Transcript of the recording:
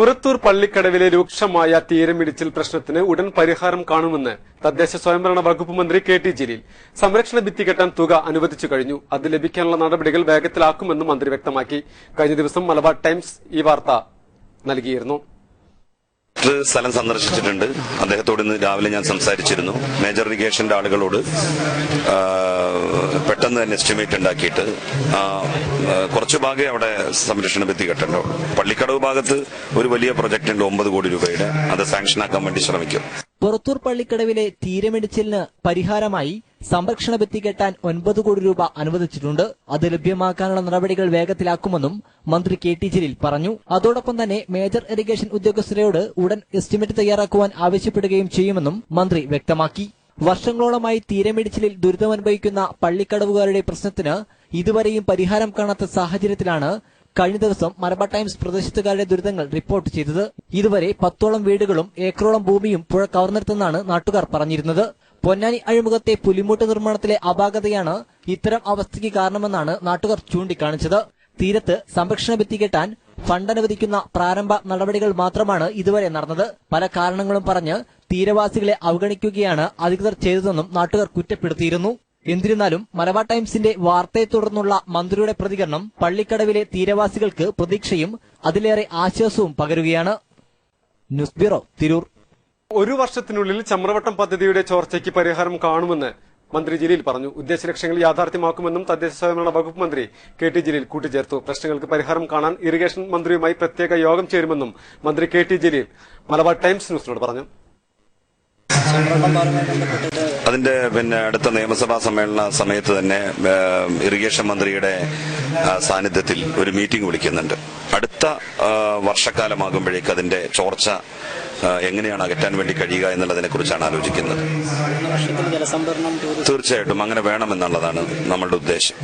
പുറത്തൂർ പള്ളിക്കടവിലെ രൂക്ഷമായ തീരമിടിച്ചിൽ പ്രശ്നത്തിന് ഉടൻ പരിഹാരം കാണുമെന്ന് തദ്ദേശ സ്വയംഭരണ വകുപ്പ് മന്ത്രി കെ ടി ജലീൽ. സംരക്ഷണ ഭിത്തി കെട്ടാൻ തുക അനുവദിച്ചു കഴിഞ്ഞു. അത് ലഭിക്കാനുള്ള നടപടികൾ വേഗത്തിലാക്കുമെന്നും മന്ത്രി വ്യക്തമാക്കി. കഴിഞ്ഞ ദിവസം മലബാർ ടൈംസ് ഈ വാർത്ത നൽകിയിരുന്നു. ഇത് സ്ഥലം സന്ദർശിച്ചിട്ടുണ്ട്. അദ്ദേഹത്തോട് ഇന്ന് രാവിലെ ഞാൻ സംസാരിച്ചിരുന്നു. മേജർ ഇറിഗേഷന്റെ ആളുകളോട് പെട്ടെന്ന് തന്നെ എസ്റ്റിമേറ്റ് ഉണ്ടാക്കിയിട്ട് കുറച്ച് ഭാഗമേ അവിടെ സംരക്ഷണ ഭിത്തി കെട്ടണ്ടോ പള്ളിക്കടവ് ഭാഗത്ത് ഒരു വലിയ പ്രൊജക്ട് ഉണ്ട് ഒമ്പത് കോടി രൂപയുടെ. അത് സാങ്ഷൻ ആക്കാൻ വേണ്ടി ശ്രമിക്കും. പുറത്തൂർ പള്ളിക്കടവിലെ തീരമിടിച്ചിലിന് പരിഹാരമായി സംരക്ഷണ ഭിത്തി കെട്ടാൻ ഒൻപത് കോടി രൂപ അനുവദിച്ചിട്ടുണ്ട്. അത് ലഭ്യമാക്കാനുള്ള നടപടികൾ വേഗത്തിലാക്കുമെന്നും മന്ത്രി കെ ടി ജലീൽ പറഞ്ഞു. അതോടൊപ്പം തന്നെ മേജർ ഇറിഗേഷൻ ഉദ്യോഗസ്ഥരോട് ഉടൻ എസ്റ്റിമേറ്റ് തയ്യാറാക്കുവാൻ ആവശ്യപ്പെടുകയും ചെയ്യുമെന്നും മന്ത്രി വ്യക്തമാക്കി. വർഷങ്ങളോളമായി തീരമിടിച്ചിലിൽ ദുരിതമനുഭവിക്കുന്ന പള്ളിക്കടവുകാരുടെ പ്രശ്നത്തിന് ഇതുവരെയും പരിഹാരം കാണാത്ത സാഹചര്യത്തിലാണ് കഴിഞ്ഞ ദിവസം മലബാർ ടൈംസ് പ്രദേശത്തുകാരുടെ ദുരിതങ്ങൾ റിപ്പോർട്ട് ചെയ്തത്. ഇതുവരെ പത്തോളം വീടുകളും ഏക്കറോളം ഭൂമിയും പുഴ കവർന്നെടുത്തെന്നാണ് നാട്ടുകാർ പറഞ്ഞിരുന്നത്. പൊന്നാനി അഴിമുഖത്തെ പുലിമുട്ട് നിർമ്മാണത്തിലെ അപാകതയാണ് ഇത്തരം അവസ്ഥയ്ക്ക് കാരണമെന്നാണ് നാട്ടുകാർ ചൂണ്ടിക്കാണിച്ചത്. തീരത്ത് സംരക്ഷണ ഭിത്തി കെട്ടാൻ ഫണ്ട് അനുവദിക്കുന്ന പ്രാരംഭ നടപടികൾ മാത്രമാണ് ഇതുവരെ നടന്നത്. പല കാരണങ്ങളും പറഞ്ഞ് തീരവാസികളെ അവഗണിക്കുകയാണ് അധികൃതർ ചെയ്തതെന്നും നാട്ടുകാർ കുറ്റപ്പെടുത്തിയിരുന്നു. എന്നിരുന്നാലും മലബാർ ടൈംസിന്റെ വാർത്തയെ തുടർന്നുള്ള മന്ത്രിയുടെ പ്രതികരണം പള്ളിക്കടവിലെ തീരവാസികൾക്ക് പ്രതീക്ഷയും അതിലേറെ ആശ്വാസവും പകരുകയാണ്. News bureau Tirur. ഒരു വർഷത്തിനുള്ളിൽ ചമ്രവട്ടം പദ്ധതിയുടെ ചോർച്ചയ്ക്ക് പരിഹാരം കാണുമെന്ന് മന്ത്രി ജലീൽ പറഞ്ഞു. ഉദ്ദേശ ലക്ഷ്യങ്ങൾ യാഥാർത്ഥ്യമാക്കുമെന്നും തദ്ദേശ സ്വയംഭരണ വകുപ്പ് മന്ത്രി കെ ടി ജലീൽ കൂട്ടിച്ചേർത്തു. പ്രശ്നങ്ങൾക്ക് പരിഹാരം കാണാൻ ഇറിഗേഷൻ മന്ത്രിയുമായി പ്രത്യേക യോഗം ചേരുമെന്നും മന്ത്രി K T Jaleel Malabar times ന്യൂസിനോട് പറഞ്ഞു. അതിന്റെ പിന്നെ അടുത്ത നിയമസഭാ സമ്മേളന സമയത്ത് തന്നെ ഇറിഗേഷൻ മന്ത്രിയുടെ സാന്നിധ്യത്തിൽ ഒരു മീറ്റിംഗ് വിളിക്കുന്നുണ്ട്. അടുത്ത വർഷക്കാലമാകുമ്പോഴേക്ക് അതിന്റെ ചോർച്ച എങ്ങനെയാണ് അകറ്റാൻ വേണ്ടി കഴിയുക എന്നുള്ളതിനെ കുറിച്ചാണ് ആലോചിക്കുന്നത് തീർച്ചയായിട്ടും അങ്ങനെ വേണമെന്നുള്ളതാണ് നമ്മളുടെ ഉദ്ദേശം.